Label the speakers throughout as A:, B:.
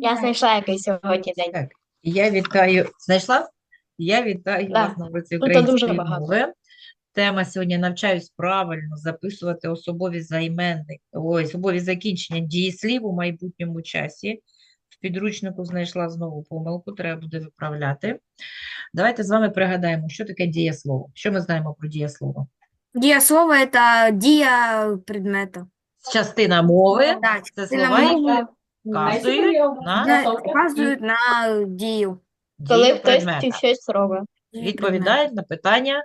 A: Я знайшла якийсь сьогодні день.
B: Так, я вітаю. Знайшла? Я вітаю
A: Да.
B: вас на уроці української мови. Тема сьогодні навчаюсь правильно записувати особові займенники, ой, особові закінчення дієслів у майбутньому часі. В підручнику знайшла знову помилку, треба буде виправляти. Давайте з вами пригадаємо, що таке дієслово. Що ми знаємо про дієслово?
C: Дієслово – это дія предмета.
B: Частина мови
C: Да,
B: це слова,
C: мови.
B: Вказують на
C: Да, вказують на дію.
A: Коли
B: дію
A: хтось
B: предмета.
A: щось робить.
B: Відповідають на питання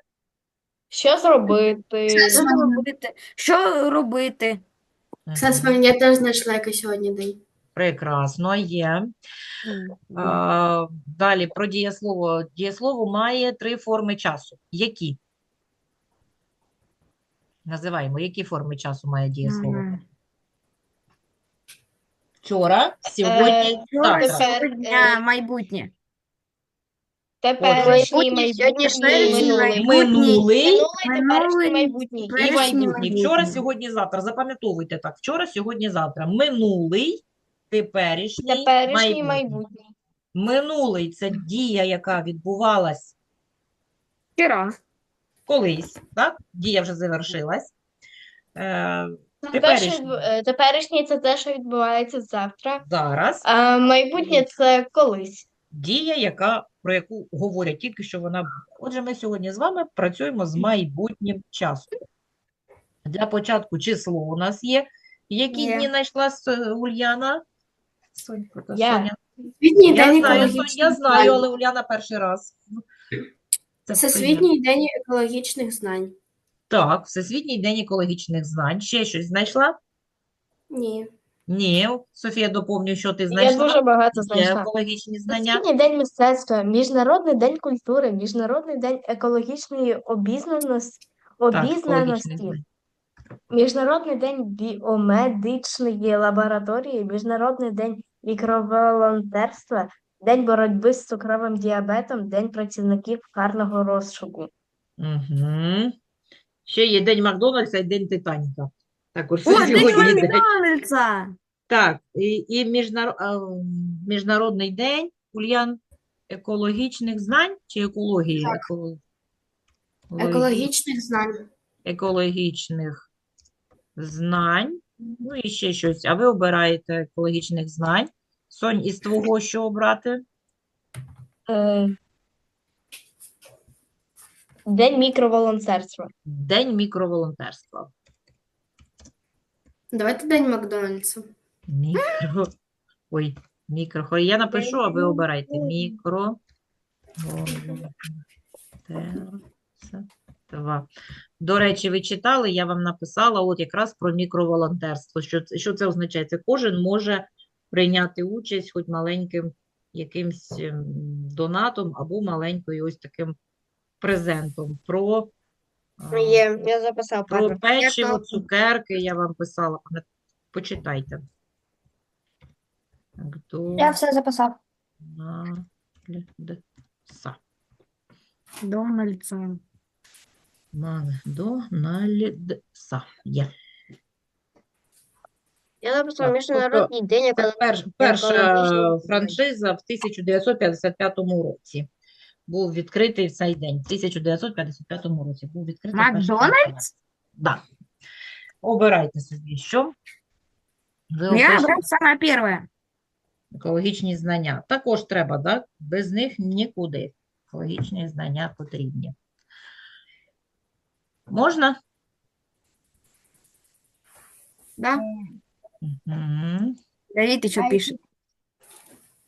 A: Що зробити?
C: Що робити? Що робити?
D: Ксенс, я теж знайшла якийсь сьогодні день.
B: Прекрасно, є. А, далі про дієслово. Дієслово має три форми часу. Які? Називаємо, які форми часу має дієслово?
C: Мгм.
B: Вчора, сьогодні,
A: Е,
B: завтра.
C: Сьогодні
A: е,
C: майбутнє.
A: Теперішній,
D: Майбутнє,
A: майбутній,
D: майбутній.
A: минулий.
B: Минулий
A: Минулий, теперішній, майбутній.
B: і майбутній. Вчора, сьогодні, завтра. Запам'ятовуйте так. Вчора, сьогодні, завтра. Минулий, теперішній,
A: Теперішній,
B: майбутній. Минулий – це дія, яка відбувалась
C: Вчора.
B: колись, так? Дія вже завершилась. Е,
A: Те, що відбу- е, Теперішній це те, що відбувається завтра.
B: зараз.
A: А майбутнє це колись.
B: Дія, яка, про яку говорять тільки, що вона буде. Отже, ми сьогодні з вами працюємо з майбутнім часом. Для початку число у нас є. Які
C: Є.
B: дні знайшла С- Ульяна? Та
A: Я.
B: Соня.
D: Всесвітній
B: Я
D: день
B: знаю, я знаю,
D: знань.
B: але Уляна перший раз. Це
D: Всесвітній день екологічних знань.
B: Так, Всесвітній день екологічних знань. Ще щось знайшла?
D: Ні.
B: Ні. Софія, доповню, що ти
A: Я
B: знайшла?
A: дуже багато
B: Є
A: знайшла.
B: екологічні знання.
A: Всесвітній день мистецтва, Міжнародний день культури, Міжнародний день екологічної обізнаності, обізнаності,
B: знань.
A: Міжнародний день біомедичної лабораторії, Міжнародний день мікроволонтерства, День боротьби з цукровим діабетом, День працівників карного розшуку.
B: Угу. Ще є День Макдональдса і День Титаніка. Також
C: О,
B: сьогодні
C: День
B: день.
C: Макдональдса!
B: Так, і, і міжнар... Міжнародний день, Ульян, екологічних знань чи екології?
D: Так.
B: Еко-
D: Екологічних знань.
B: екологічних знань. Ну і ще щось. А ви обираєте екологічних знань. Сонь, із твого що обрати?
A: Е, День мікроволонтерства.
B: День мікроволонтерства.
D: Давайте день Макдональдса.
B: Мікро. Ой, мікро. Я напишу, а ви обирайте. Мікро. До речі, ви читали, я вам написала от якраз про мікроволонтерство. Що це, що це означає? Це кожен може прийняти участь хоч маленьким якимсь ем, донатом або маленькою ось таким презентом. Про, а,
A: я записав
B: про печиво, цукерки я вам писала. Почитайте. Так, до
A: Я все записав.
B: Макдональдса.
C: Дональдса.
B: Макдональдса. Є.
A: Я записав
B: Так,
A: Міжнародний день
B: Це перш, перша франшиза в 1955 році. Був відкритий цей день. В 1955 році був відкритий
C: Макдональдс?
B: Да. Обирайте собі, що ви
C: Я
B: опишете.
C: брав саме перше.
B: Екологічні знання. Також треба, так? Без них нікуди. Екологічні знання потрібні. Можна?
C: Да?
B: Мгм.
C: Давид еще пишет.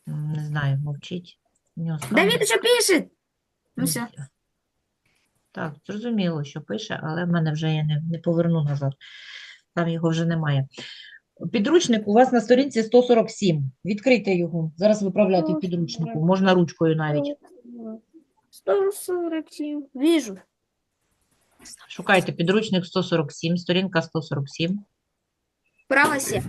B: М, Не знаю, мовчить. Нього
C: Давид
B: камера.
C: еще. Ну все.
B: Так, зрозуміло, що пише, але в мене вже я не, не поверну назад. Там його вже немає. Підручник у вас на сторінці 147. Відкрийте його. Зараз виправляти в підручнику. Можна ручкою навіть.
C: 147. Вижу.
B: Шукайте підручник 147, сторінка 147.
C: Право се.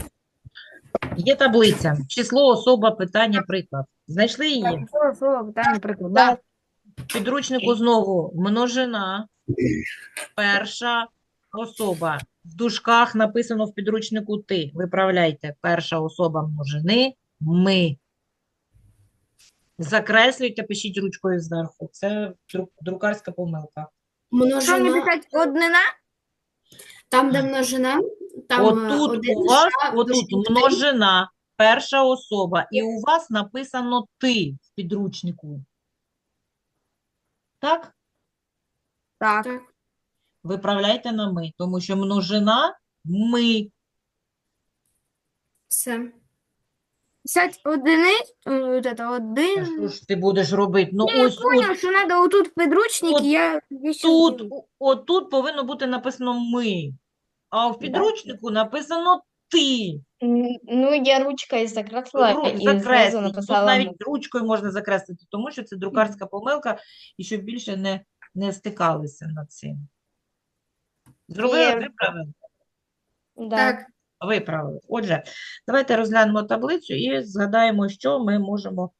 B: Є таблиця. Число, особа, питання, приклад. Знайшли її?
C: Слово, слово, питание, приклад. Да.
B: В підручнику знову множина, перша особа. В дужках написано в підручнику ти. Виправляйте. Перша особа множини, Ми. Закреслюйте, пишіть ручкою зверху. Це друк- друкарська помилка.
C: Що не
D: Множина.
C: писати однина?
D: Там, де множина, там е,
B: Отут
D: один
B: у вас,
D: ша,
B: отут множина, перша особа, і у вас написано ти в підручнику. Так?
C: Так.
D: Так.
B: Виправляйте на ми, тому що множина ми.
D: Все.
C: Писати одиниць, е, от это
B: А
C: один.
B: Що ж ти будеш робити? Ну,
C: Я
B: ось
C: понял, що треба отут в підручник,
B: от
C: я я щас
B: тут, отут повинно бути написано ми, а в підручнику написано ти.
A: Ну, я ручкою закреслила
B: Ру-
A: і знизу
B: Закресліть. Тут
A: написала
B: навіть ручкою можна закреслити, тому що це друкарська помилка, і щоб більше не, не стикалися над цим. Зробили,
A: Є.
B: виправили?
A: Да.
D: Так.
B: Виправили. Отже, давайте розглянемо таблицю і згадаємо, що ми можемо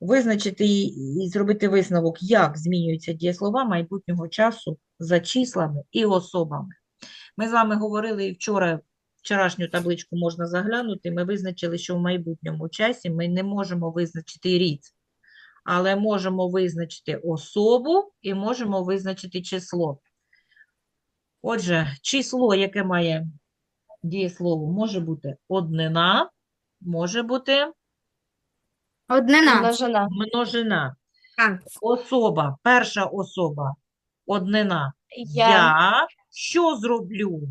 B: визначити і, і зробити висновок, як змінюються дієслова майбутнього часу за числами і особами. Ми з вами говорили і вчора, вчорашню табличку можна заглянути. Ми визначили, що в майбутньому часі ми не можемо визначити рід, але можемо визначити особу і можемо визначити число. Отже, число, яке має дієслово, може бути однина, може бути
C: Однина.
A: Множина.
B: множина. Особа, перша особа, однина.
A: Я
B: Я що зроблю?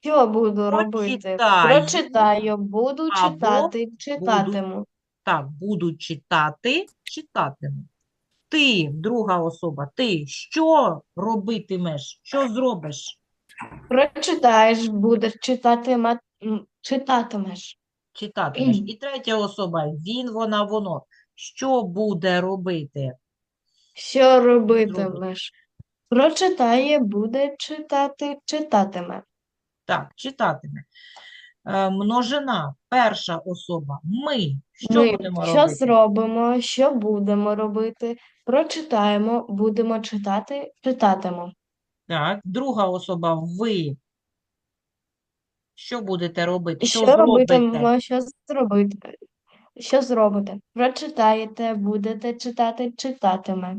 A: що буду робити?
B: Прочитаю.
A: Прочитаю, буду
B: Або
A: читати, читатиму.
B: Так, буду читати, читатиму. Ти, друга особа, ти що робитимеш? Що зробиш?
A: Прочитаєш, будеш читати, читатимеш.
B: Читатимеш. І третя особа, він, вона, воно. Що буде робити?
A: Що робитимеш? Прочитає, буде читати, читатиме.
B: Так, читатиме. Е, множина, перша особа. Ми. Що
A: Ми
B: будемо
A: що
B: робити?
A: зробимо, що будемо робити? Прочитаємо, будемо читати, читатимемо.
B: Так, друга особа, ви. Що будете робити? Що
A: Що
B: зробите?
A: робитимемо, що зробити? Що зробите? Прочитаєте, будете читати, читатиме.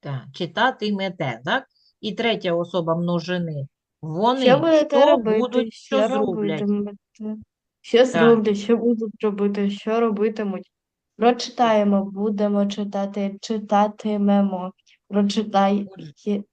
B: Так, читатимете, так? І третя особа множини. Вони
A: Що
B: що
A: робити?
B: будуть, що
A: Що
B: зроблять?
A: робитимете? Що зроблять? Що будуть робити? Що робитимуть? Прочитаємо, будемо читати, читатимемо. Прочитай,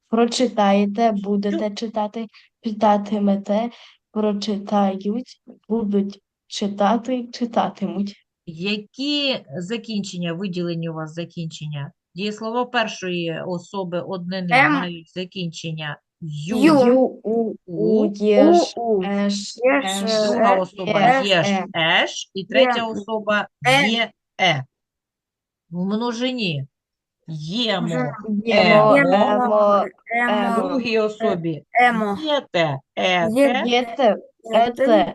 A: прочитаєте, будете читати, читатимете, прочитають, будуть читати, читатимуть.
B: Які закінчення, виділені у вас закінчення? Дієслова першої особи однини
C: Ем.
B: мають закінчення ю.
C: Ю.
A: Ю, у, у,
B: У,
A: єш,
C: у.
A: еш,
C: Єш,
A: еш,
C: е,
B: Друга
C: е,
B: особа
A: е,
B: єш,
A: е.
B: еш, і третя
C: Є.
B: особа
C: Е.
B: є, е. В множині ємо,
A: ємо,
B: Емо.
A: емо,
B: в
C: Емо.
B: другій особі
C: Емо.
B: єте, ете,
A: єте, ете,
B: в
A: ете.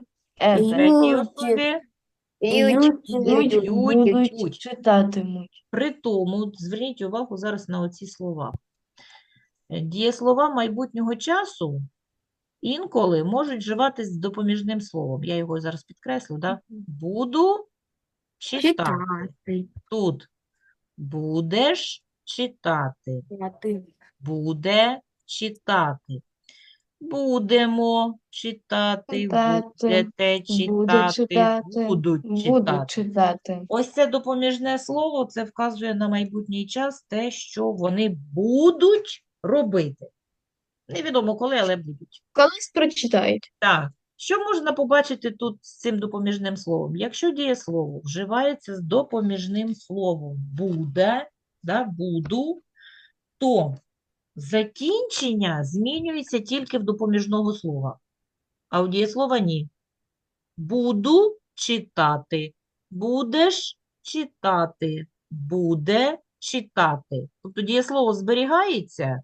B: третій особі
A: Ють,
C: Ють.
A: ють,
B: Ють,
A: читатимуть.
B: При тому, зверніть увагу зараз на оці слова. Е, Дієслова майбутнього часу інколи можуть вживатись з допоміжним словом. Я його зараз підкреслю, да? Буду читати.
C: Читати.
B: Тут будеш читати,
C: Читати.
B: буде читати. Будемо читати,
A: Читати,
B: будете
A: Буду
B: читати,
A: читати,
B: будуть
A: буду
B: читати.
A: читати.
B: Ось це допоміжне слово, це вказує на майбутній час те, що вони будуть робити. Невідомо коли, але будуть.
A: Колись прочитають.
B: Так, що можна побачити тут з цим допоміжним словом? Якщо дієслово вживається з допоміжним словом буде, да, буду, то закінчення змінюється тільки в допоміжного слова, а у дієслова ні. Буду читати, будеш читати, буде читати. Тобто дієслово зберігається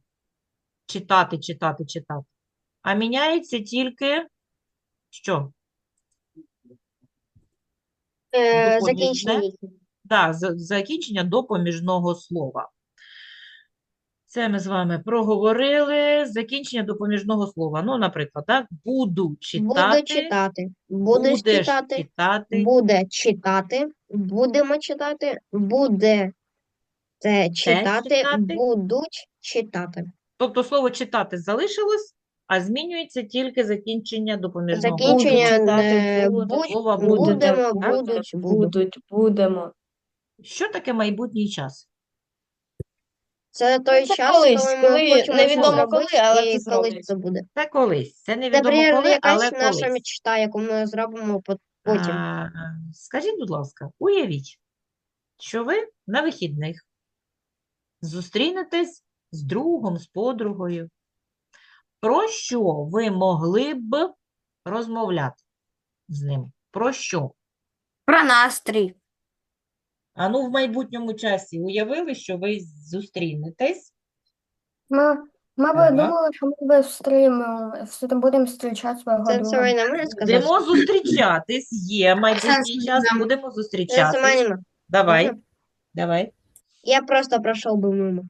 B: читати, читати, читати, а міняється тільки що?
A: Е,
B: Допоміжне? Да, закінчення допоміжного слова. Це ми з вами проговорили. Закінчення допоміжного слова. Ну, наприклад, так, буду
E: Буде
B: читати,
E: читати. Будеш
B: будеш
E: читати.
B: читати,
E: Буде читати. Будемо читати. Буде те читати.
B: читати.
E: Будуть читати.
B: Тобто слово читати залишилось, а змінюється тільки закінчення допоміжного
E: Закінчення
A: читати,
E: не будь,
B: слова будуть,
E: будемо,
B: так?
E: будуть, будуть.
A: Будуть, будемо.
B: Що таке майбутній час?
E: Це той
A: це
E: час,
A: колись,
E: коли ми
A: коли
E: хочемо
A: невідомо
E: зробити,
A: коли, але
E: і
A: це
E: колись це буде.
B: Це колись. Це
E: Це,
B: невідомо
E: наприклад,
B: коли, але
E: якась наша
B: колись.
E: мечта, яку ми зробимо по- потім.
B: А, скажіть, будь ласка, уявіть, що ви на вихідних зустрінетесь з другом, з подругою. Про що ви могли б розмовляти з ним? Про що?
C: Про настрій.
B: А ну в майбутньому часі уявили, що ви зустрінетесь.
F: Ми, ми
B: Ага.
F: думали, що ми би будемо зустрічати свого
E: Це,
F: друга.
E: це ви не можете сказати?
B: Будемо зустрічатись, є майбутній час, будемо
E: Це
B: зустрічатись. Давай,
E: Можна?
B: давай.
E: Я просто пройшов би мимо.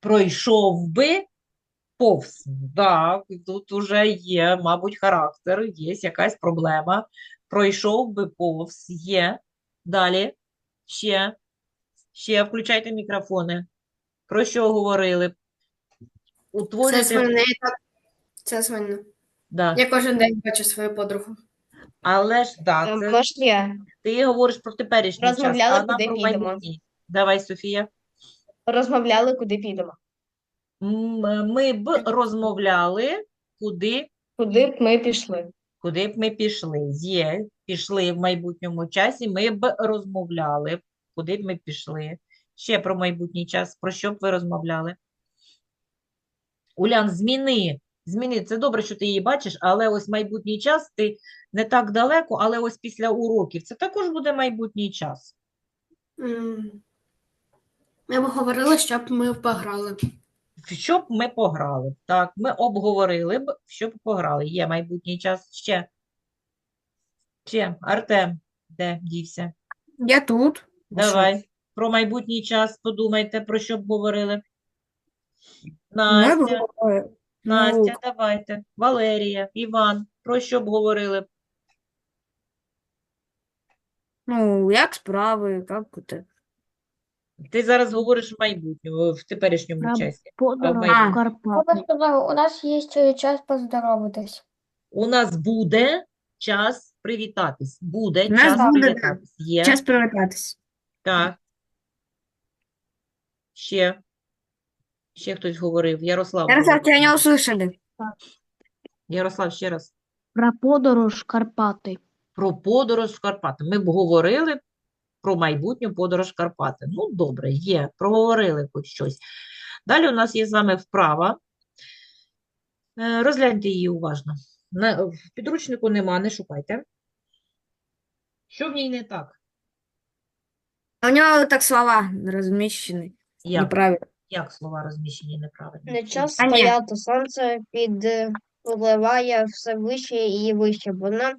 B: Пройшов би повз. Так, тут уже є, мабуть, характер, є якась проблема. Пройшов би повз, є. Далі. Ще. Ще включайте мікрофони. Про що говорили?
D: Це
B: Утворюйте.
D: свинне, так. Це свинне.
B: Да.
D: Я кожен день бачу свою подругу.
B: Але ж, да,
A: Е,
B: це ти говориш про теперішній час,
A: Розмовляли,
B: вона
A: куди
B: про
A: підемо.
B: майбутній. Давай, Софія.
A: Розмовляли, куди підемо.
B: М, Ми б розмовляли, куди
A: Куди б ми пішли.
B: Куди б ми пішли? Є, пішли в майбутньому часі, ми б розмовляли. Куди б ми пішли? Ще про майбутній час. Про що б ви розмовляли? Улян, зміни. Зміни. Це добре, що ти її бачиш, але ось майбутній час, ти не так далеко, але ось після уроків. Це також буде майбутній час.
D: Ми б говорили, щоб ми пограли.
B: В що б ми пограли? Так, ми обговорили б, в що б пограли. Є майбутній час. Ще. Ще. Артем, де дівся?
C: Я тут.
B: Давай. Про майбутній час подумайте, про що б говорили. Настя. Настя, давайте. Валерія, Іван, про що б говорили?
C: Ну, як справи, як це?
B: Ти зараз говориш в майбутньому, в теперішньому
F: Про
B: часі.
F: Подорож
B: А,
F: в Карпати. У нас є е, час поздоровитись.
B: У нас буде час привітатись. Буде
C: У нас
B: час
C: буде,
B: привітатись. Є.
C: Час привітатись.
B: Так. Ще. Ще хтось говорив. Ярослав.
C: Ярослав,
B: говорив.
C: тебя не услышали.
B: Ярослав, ще раз.
F: Про подорож в Карпати.
B: Про подорож в Карпати. Ми б говорили про майбутню подорож Карпати. Ну, добре, є, проговорили хоч щось. Далі у нас є з вами вправа. Е, Розгляньте її уважно. В підручнику нема, не шукайте. Що в ній не так?
C: У него так слова размещены
B: Як,
C: неправильно.
B: як слова розміщені неправильно?
E: Не час
C: А
E: стояти, сонце підпливає все вище і вище, бо нам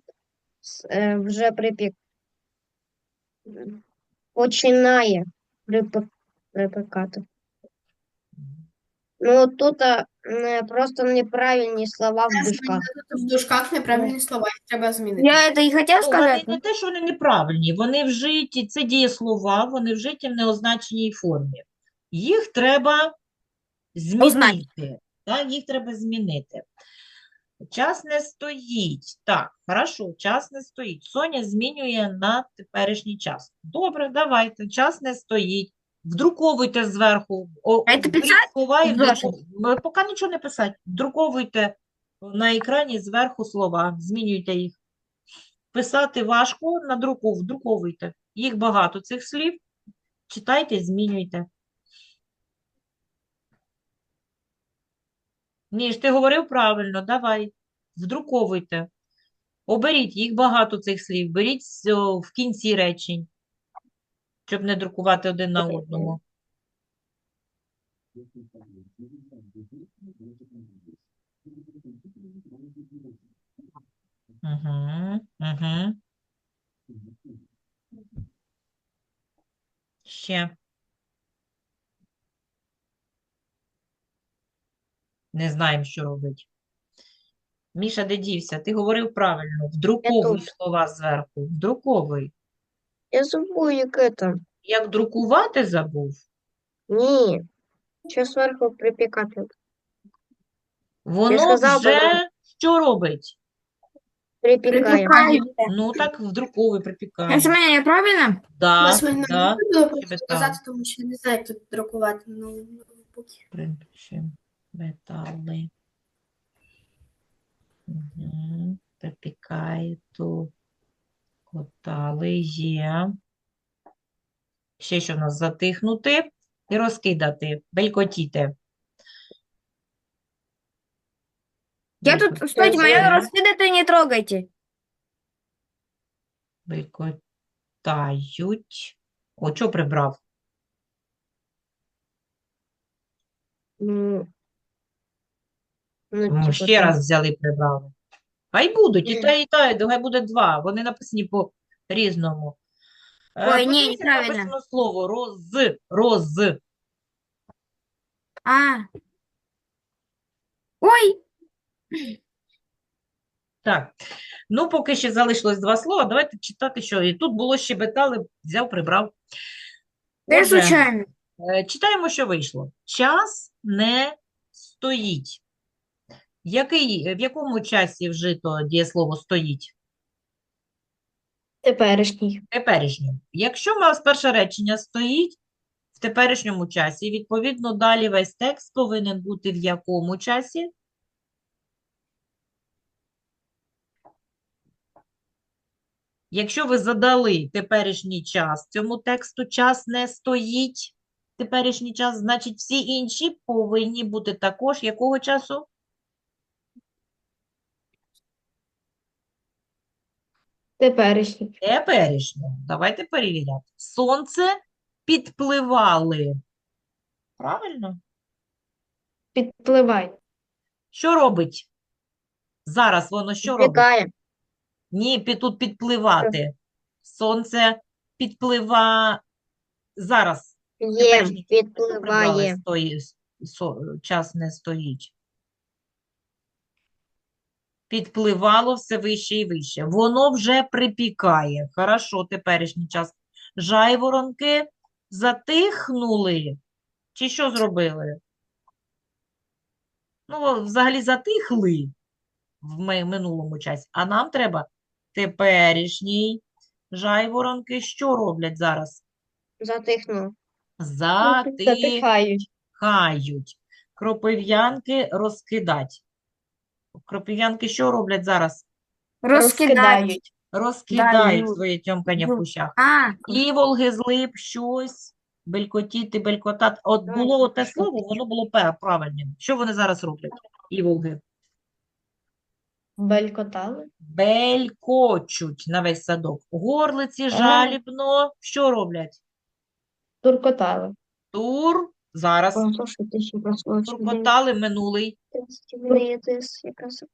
E: е, вже припік починає припек- припекати. Ну, тут а, не, просто неправильні слова в дужках.
D: В дужках неправильні слова, їх треба змінити.
C: Я это и хотел
B: Ну, вони не те, що вони неправильні, вони вжиті, це дієслова, вони вжиті в неозначеній формі. Їх треба змінити. Так, їх треба змінити. Час не стоїть. Так, хорошо, час не стоїть. Соня змінює на теперішній час. Добре, давайте. Час не стоїть. Вдруковуйте зверху. О,
C: А це
B: вдруку- Поки нічого не писати. Вдруковуйте на екрані зверху слова, змінюйте їх. Писати важко, на друку вдруковуйте. Їх багато цих слів. Читайте, змінюйте. Ніж, ти говорив правильно, давай, вдруковуйте. Оберіть, їх багато цих слів, беріть в кінці речень, щоб не друкувати один на одному. Угу, угу. Ще. Не знаємо, що робити. Міша, де дівся? Ти говорив правильно. Вдруковуй
E: тут.
B: слова зверху. Вдруковуй.
E: Я забув, яке там.
B: Як друкувати забув?
E: Ні. Що зверху припікати?
B: Воно
E: сказала,
B: вже
E: подруга.
B: що робить?
E: Припікає.
B: Ну так вдруковуй, припікає.
C: Это меня правильно?
B: Да,
D: Вас мене
B: да.
D: не
B: Щебетало.
D: сказати, тому що не знаю, як тут друкувати на ноутбуці.
B: Припишем метали. Угу. Припікає ту котали є. Ще що в нас затихнути і розкидати, белькотіти.
C: Я тут, стойте,
E: Зелено.
C: раскидайте, не трогайте.
B: Белькотають. О, що прибрав?
E: Ну, ну,
B: Ну,
E: типу,
B: ще
E: так.
B: раз взяли і прибрали. Хай будуть, і те, і те, хай буде два. Вони написані по-різному. Е,
C: Ой, ні, неправильно.
B: написано слово роз, роз.
C: А. Ой,
B: Так, ну поки ще залишилось два слова, давайте читати, що і тут було щебетали, взяв, прибрав.
C: я
B: Отже,
C: случайно.
B: е, читаємо, що вийшло. Час не стоїть. Який, в якому часі вжито дієслово стоїть?
A: Теперішній.
B: Теперішньому. Якщо у нас перше речення стоїть в теперішньому часі, відповідно, далі весь текст повинен бути в якому часі? Якщо ви задали теперішній час цьому тексту, час не стоїть, теперішній час, значить всі інші повинні бути також якого часу?
A: Теперішній.
B: Теперішнього. Давайте перевіряти. Сонце підпливали. Правильно?
A: Підпливай.
B: Що робить? Зараз воно що робить? Ні, під, тут підпливати. Сонце підплива зараз.
E: Є, підпливає.
B: стої- со- час не стоїть. Підпливало все вище і вище. Воно вже припікає. Хорошо, теперішній час. Жайворонки затихнули. Чи що зробили? Ну, взагалі затихли в минулому часі. А нам треба теперішній. Жайворонки що роблять зараз? Затихають.
A: Затихають.
B: Кропив'янки розкидать. Кропив'янки що роблять зараз?
A: Розкидають.
B: Розкидають
C: Дають.
B: своє тьомкання в кущах.
C: А,
B: Іволги, злип, щось, белькотіти, белькотати. От було те слово, воно було пе- правильним. Що вони зараз роблять? Іволги.
A: Белькотали.
B: Белькочуть на весь садок. Горлиці жалібно. Що роблять?
A: Туркотали.
B: Тур. Зараз. Туркотали минулий.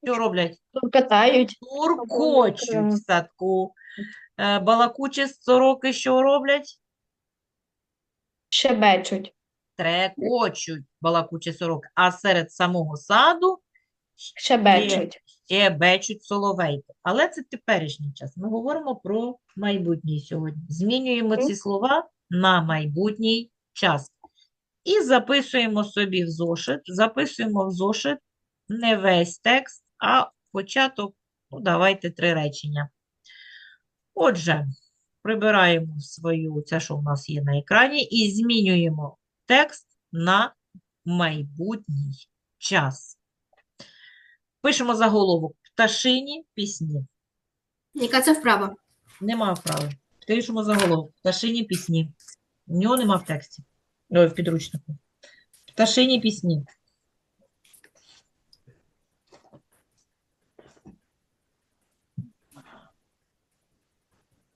B: Що роблять?
A: Туркотають.
B: Туркочуть в садку. Е, Балакучі сороки що роблять?
A: Шебечуть.
B: Трекочуть балакучі сороки. А серед самого саду
A: Шебечуть.
B: ще бечуть соловейки. Але це теперішній час. Ми говоримо про майбутній сьогодні. Змінюємо ці слова на майбутній час. І записуємо собі в зошит. Записуємо в зошит не весь текст, а початок, ну, давайте три речення. Отже, прибираємо свою, це, що у нас є на екрані, і змінюємо текст на майбутній час. Пишемо заголовок «Пташині пісні».
D: Яка це вправа?
B: Нема вправи. Пишемо заголовок «Пташині пісні». У нього нема в тексті. Ой, в підручнику. «Пташині пісні».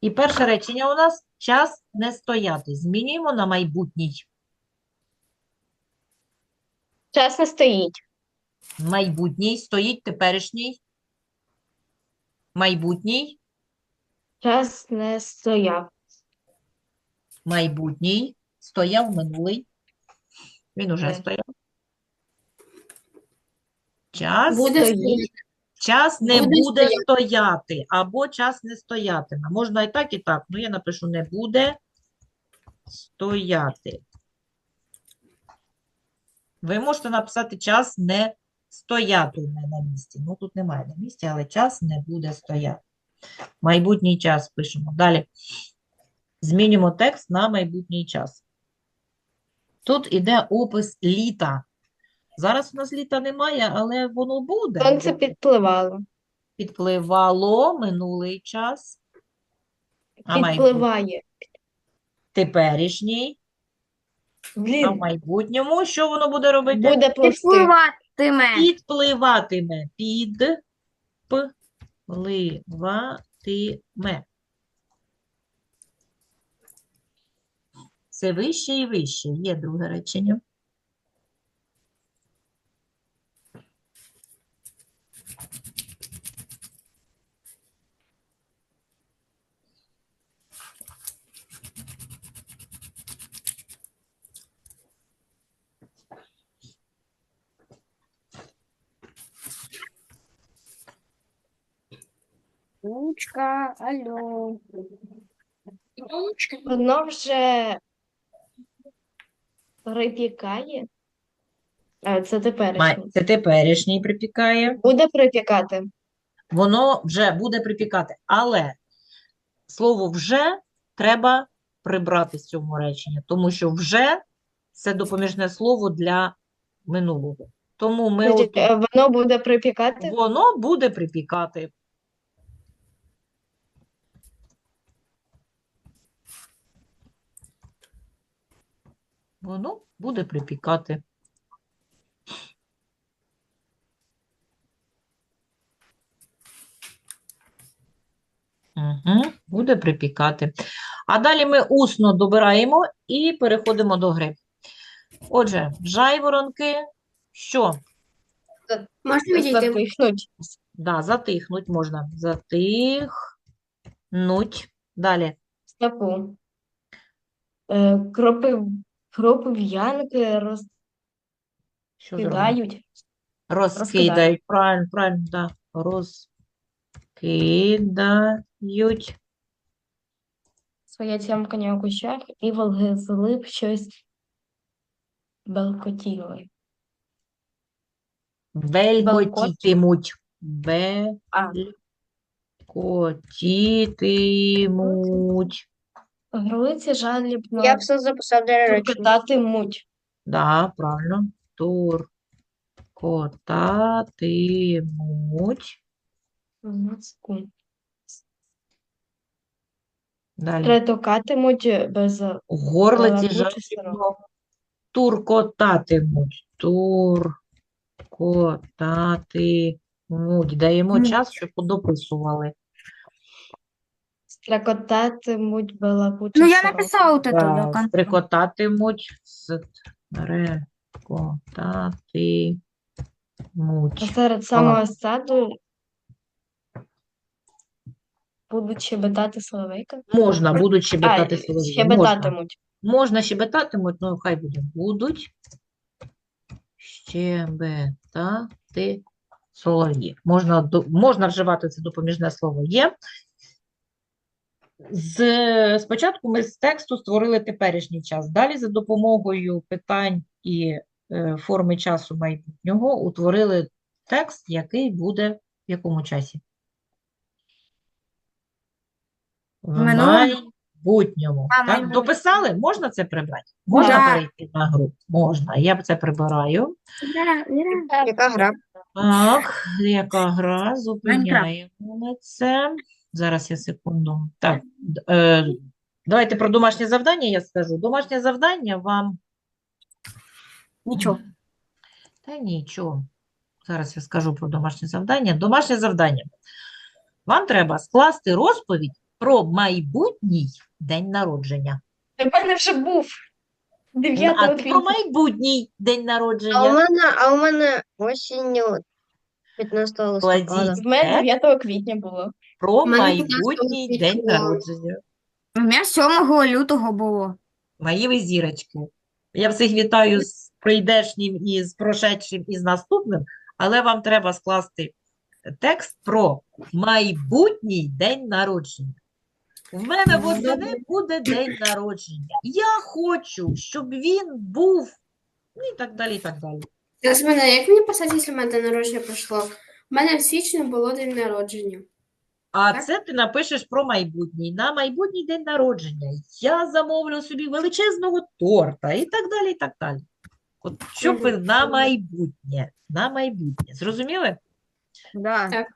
B: І перше речення у нас «Час не стояти». Змінюємо на майбутній.
A: Час не стоїть.
B: Майбутній стоїть теперішній. Майбутній.
A: Час не стояв.
B: Майбутній. Стояв минулий. Він уже стояв. Час,
D: Буде
A: стоїть.
B: час не
D: буде
B: буде
D: стояти.
B: стояти, або час не стоятиме. Можна і так, і так. Ну, я напишу не буде стояти. Ви можете написати час не стоятиме на місці. Ну, тут немає на місці, але час не буде стояти. Майбутній час пишемо. Далі. Змінюємо текст на майбутній час. Тут іде опис літа. Зараз у нас літа немає, але воно буде.
A: Сонце підпливало.
B: Підпливало минулий час, а
A: Підпливає.
B: теперішній, а в майбутньому що воно буде робити?
A: буде пливти.
C: Підпливатиме.
B: Підпливатиме. Підпливатиме. Все вище і вище. Є друге речення.
F: Ручка, алло.
A: Воно вже припікає. А, це
B: Май- Це теперішній припікає.
A: Буде припікати.
B: Воно вже буде припікати. Але слово вже треба прибрати з цього речення, тому що вже це допоміжне слово для минулого. Тому ми
A: Значить,
B: отут
A: е, воно буде припікати.
B: Воно буде припікати. Воно буде припікати. Угу, буде припікати. А далі ми усно добираємо і переходимо до гри. Отже, жайворонки, що?
D: Можна відійти?
A: Затихнуть.
B: Да, затихнуть можна. Затихнуть. Далі.
A: Стопу. Е, Кропив, кропив'янки
B: Що зробимо?
A: розкидають.
B: Розкидають. Правильно, правильно, да. Розкидають.
A: Своя цямкання у кущах і волги злип щось белкотіли.
B: Белькотітимуть.
A: А.
B: Белькотітимуть.
A: Горлиці жалібно
E: Я все записав для
A: туркотатимуть.
B: Да, правильно. Туркотатимуть.
A: В мозку.
B: Далі.
A: Третокатимуть без
B: Горлиці
A: Балакуче
B: жалібно туркотатимуть. Туркотатимуть. Даємо час, щоб подописували.
A: Стрекотатимуть балакуче
C: Ну, я написала это до
B: Да,
C: конца.
B: Стрикотатимуть. Стрикотатимуть.
A: Серед самого саду будуть щебетати соловейка.
B: Можна, будуть
A: А,
B: щебетати солов'ї. Можна.
A: щебетатимуть.
B: Можна щебетатимуть, ну хай буде. Будуть щебетати солов'ї. Можна, до- можна вживати це допоміжне слово є. З, спочатку ми з тексту створили теперішній час. Далі за допомогою питань і е, форми часу майбутнього утворили текст, який буде в якому часі? В
C: Минулому.
B: майбутньому.
C: А,
B: Так,
C: майбутньому.
B: дописали? Можна це прибрати? Можна
C: Да.
B: перейти на гру? Можна. Я це прибираю.
E: Яка гра?
B: Так, яка гра? Зупиняємо це. Зараз я секунду. Так, е, давайте про домашнє завдання я скажу. Домашнє завдання вам.
C: Нічого.
B: Та нічого. Зараз я скажу про домашнє завдання. Домашнє завдання. Вам треба скласти розповідь про майбутній день народження.
A: У мене вже був 9
B: А про майбутній день народження.
E: А у мене, а у мене осінню 15 листопада.
B: Кладіть
A: В мене
B: текст
A: 9 квітня було.
B: про
E: У мене 15
B: майбутній день
E: квітня.
B: народження.
C: У мене 7 лютого було.
B: Мої ви зірочки. Я всіх вітаю з прийдешнім і з прошедшим і з наступним, але вам треба скласти текст про майбутній день народження. В мене восени буде день народження. Я хочу, щоб він був, ну і так далі, і так далі.
D: Зараз мене, як мені писати, якщо в мене день народження пройшло? У мене в січні було день народження.
B: А
D: Так.
B: це ти напишеш про майбутній. На майбутній день народження. Я замовлю собі величезного торта і так далі, і так далі. От щоб на майбутнє, на майбутнє. Зрозуміли?
C: Да.
D: Так.